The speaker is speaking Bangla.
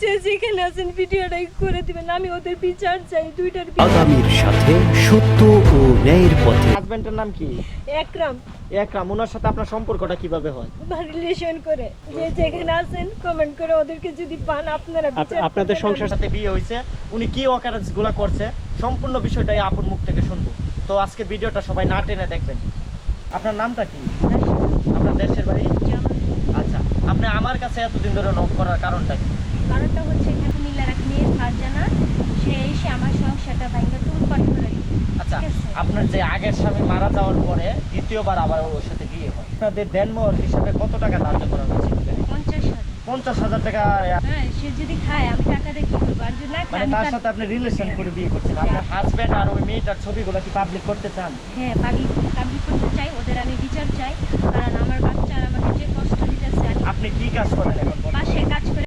যে যেখানে আছেন ভিডিওটাই করে দিবেন। আমি ওদের বিচার চাই দুইটার আগামীর সাথে সত্য ও ন্যায়ের পথে। হাজবেন্ডের নাম কি? একরাম। একরাম ওনার সাথে আপনার সম্পর্কটা কীভাবে হয়? রিলেশন করে। যে যেখানে আছেন কমেন্ট করে ওদেরকে যদি পান আপনারা বিচার আপনাদের সংসার সাথে বিয়ে হয়েছে উনি কি অকারেন্সগুলা করছে সম্পূর্ণ বিষয়টাই আপন মুখ থেকে শুনব। তো আজকে ভিডিওটা সবাই না টেনে দেখবেন। আপনার নামটা কি? আপনার দেশের আমার কাছে এতদিন ধরে নক করার কারণটা কি? কারণটা হচ্ছে এখানে কুমিল্লার এক মেয়ে ফারজানা সে এসে আমার সংসারটা ভাঙ্গা তুলপাট করে। আচ্ছা আপনার যে আগের স্বামী মারা যাওয়ার পরে দ্বিতীয়বার আবার ওর সাথে বিয়ে হয় আপনাদের দেনমোহর হিসাবে কত টাকা ধার্য করা হয়েছে? পঞ্চাশ হাজার। টাকা হ্যাঁ সে যদি খায় আমি টাকা দিয়ে কি করব? আর যদি না মানে তার সাথে আপনি রিলেশন করে বিয়ে করছেন। আপনার হাজবেন্ড আর ওই মেয়েটার ছবিগুলো কি পাবলিক করতে চান? হ্যাঁ পাবলিক পাবলিক করতে চাই ওদের আমি বিচার চাই কারণ আমার বাচ্চারা আমাকে যে কষ্ট দিতেছে আমি আপনি কি কাজ করেন এখন পাশে কাজ করে